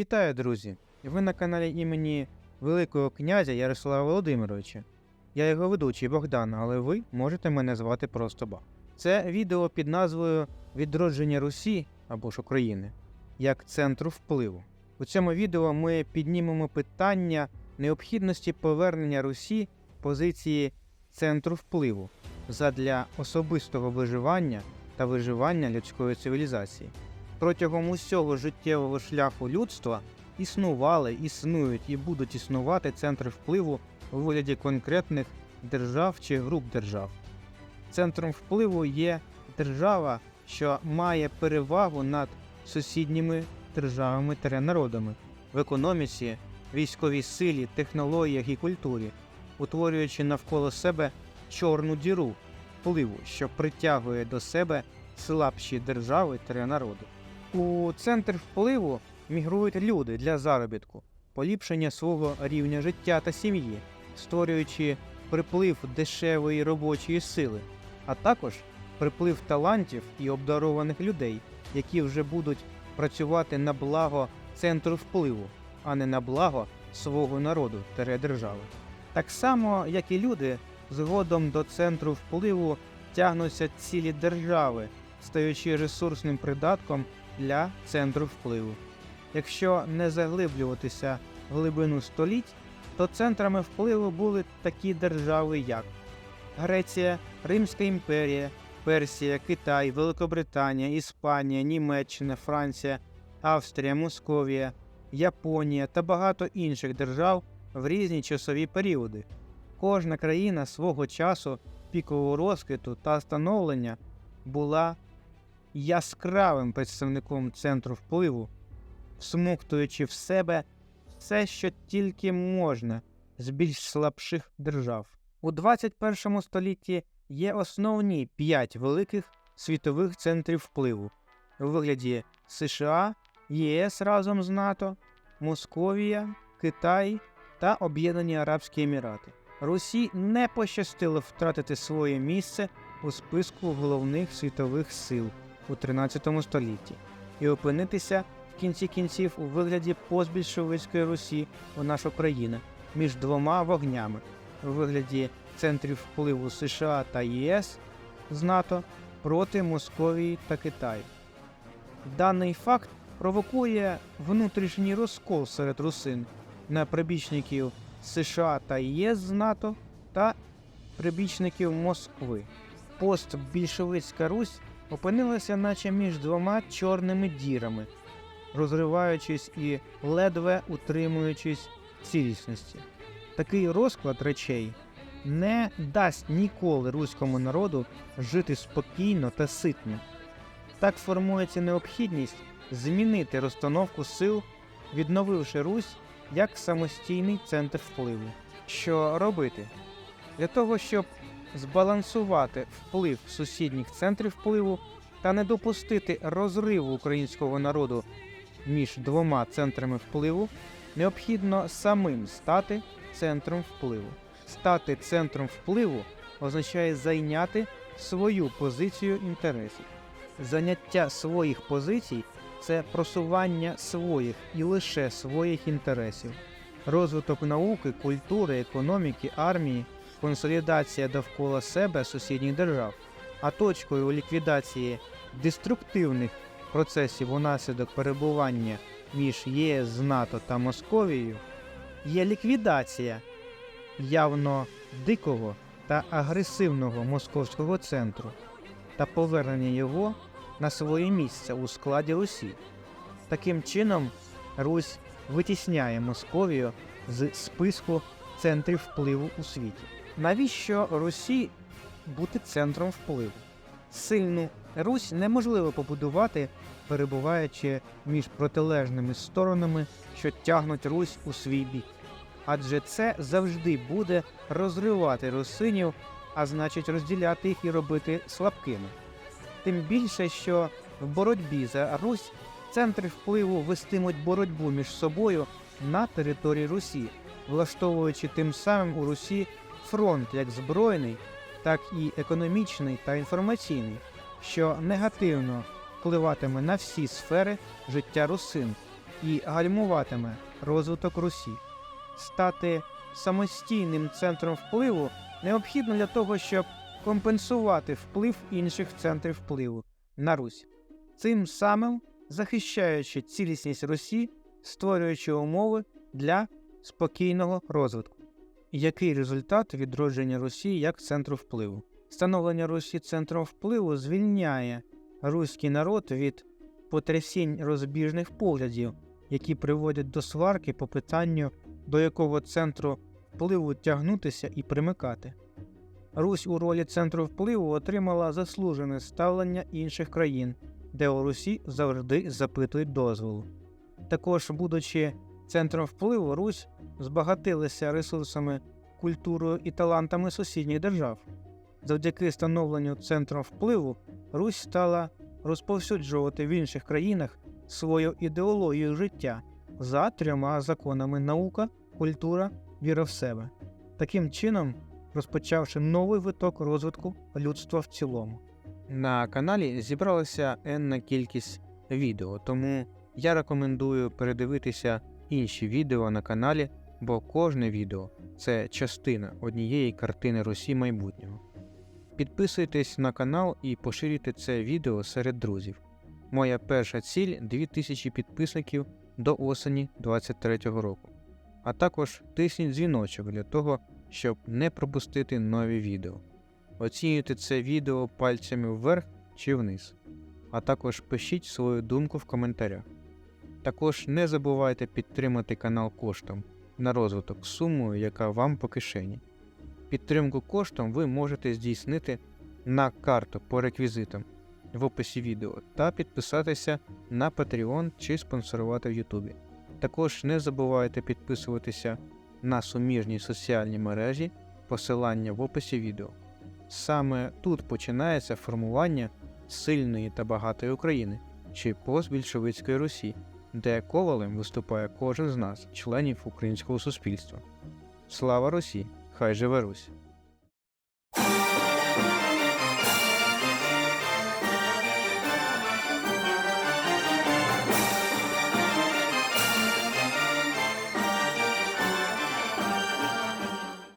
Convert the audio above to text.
Вітаю, друзі! Ви на каналі імені Великого князя Ярослава Володимировича. Я його ведучий Богдан, але ви можете мене звати просто Бог. Це відео під назвою Відродження Русі або ж України як центру впливу. У цьому відео ми піднімемо питання необхідності повернення Русі позиції центру впливу задля особистого виживання та виживання людської цивілізації. Протягом усього життєвого шляху людства існували, існують і будуть існувати центри впливу у вигляді конкретних держав чи груп держав. Центром впливу є держава, що має перевагу над сусідніми державами та народами в економіці, військовій силі, технологіях і культурі, утворюючи навколо себе чорну діру впливу, що притягує до себе слабші держави та народи. У центр впливу мігрують люди для заробітку, поліпшення свого рівня життя та сім'ї, створюючи приплив дешевої робочої сили, а також приплив талантів і обдарованих людей, які вже будуть працювати на благо центру впливу, а не на благо свого народу держави. Так само, як і люди, згодом до центру впливу тягнуться цілі держави, стаючи ресурсним придатком для центру впливу. Якщо не заглиблюватися в глибину століть, то центрами впливу були такі держави, як Греція, Римська імперія, Персія, Китай, Великобританія, Іспанія, Німеччина, Франція, Австрія, Московія, Японія та багато інших держав в різні часові періоди. Кожна країна свого часу пікового розквіту та становлення була яскравим представником центру впливу, всмоктуючи в себе все, що тільки можна з більш слабших держав. У 21 столітті є основні п'ять великих світових центрів впливу у вигляді США, ЄС разом з НАТО, Московія, Китай та Об'єднані Арабські Емірати. Русі не пощастило втратити своє місце у списку головних світових сил у 13 столітті і опинитися в кінці кінців у вигляді постбільшовицької Русі у нашу країну між двома вогнями у вигляді центрів впливу США та ЄС з НАТО проти Московії та Китаю. Даний факт провокує внутрішній розкол серед русин на прибічників США та ЄС з НАТО та прибічників Москви. Постбільшовицька Русь опинилася наче між двома чорними дірами, розриваючись і ледве утримуючись цілісності. Такий розклад речей не дасть ніколи руському народу жити спокійно та ситно. Так формується необхідність змінити розстановку сил, відновивши Русь як самостійний центр впливу. Що робити? Для того, щоб збалансувати вплив сусідніх центрів впливу та не допустити розриву українського народу між двома центрами впливу, необхідно самим стати центром впливу. Стати центром впливу означає зайняти свою позицію інтересів. Заняття своїх позицій це просування своїх і лише своїх інтересів, розвиток науки, культури, економіки, армії, консолідація довкола себе сусідніх держав, а точкою ліквідації деструктивних процесів унаслідок перебування між ЄС, з НАТО та Московією є ліквідація явно дикого та агресивного московського центру та повернення його на своє місце у складі Русі. Таким чином, Русь витісняє Московію з списку центрів впливу у світі. Навіщо Русі бути центром впливу? Сильну Русь неможливо побудувати, перебуваючи між протилежними сторонами, що тягнуть Русь у свій бік. Адже це завжди буде розривати русинів, а значить розділяти їх і робити слабкими. Тим більше, що в боротьбі за Русь центри впливу вестимуть боротьбу між собою на території Русі, влаштовуючи тим самим у Русі фронт як збройний, так і економічний та інформаційний, що негативно впливатиме на всі сфери життя русин, і гальмуватиме розвиток Русі. Стати самостійним центром впливу необхідно для того, щоб компенсувати вплив інших центрів впливу на Русь, цим самим захищаючи цілісність Русі, створюючи умови для спокійного розвитку. Який результат відродження Русі як центру впливу? Становлення Русі центром впливу звільняє руський народ від потрясінь розбіжних поглядів, які приводять до сварки по питанню, до якого центру впливу тягнутися і примикати. Русь у ролі центру впливу отримала заслужене ставлення інших країн, де у Русі завжди запитують дозволу. Також, будучи центром впливу, Русь збагатилася ресурсами, культурою і талантами сусідніх держав. Завдяки становленню центром впливу Русь стала розповсюджувати в інших країнах свою ідеологію життя за трьома законами наука, культура, віра в себе, таким чином розпочавши новий виток розвитку людства в цілому. На каналі зібралася енна кількість відео, тому я рекомендую передивитися інші відео на каналі, бо кожне відео це частина однієї картини Русі майбутнього. Підписуйтесь на канал і поширюйте це відео серед друзів. Моя перша ціль 2000 підписників до осені 2023 року. А також тисніть дзвіночок для того, щоб не пропустити нові відео. Оцінюйте це відео пальцями вверх чи вниз, а також пишіть свою думку в коментарях. Також не забувайте підтримати канал коштом на розвиток сумою, яка вам по кишені. Підтримку коштом ви можете здійснити на карту по реквізитам в описі відео та підписатися на Patreon чи спонсорувати в YouTube. Також не забувайте підписуватися на суміжні соціальні мережі, посилання в описі відео. Саме тут починається формування сильної та багатої України чи постбільшовицької Русі, де ковалем виступає кожен з нас, членів українського суспільства. Слава Русі! Хай живе Русь!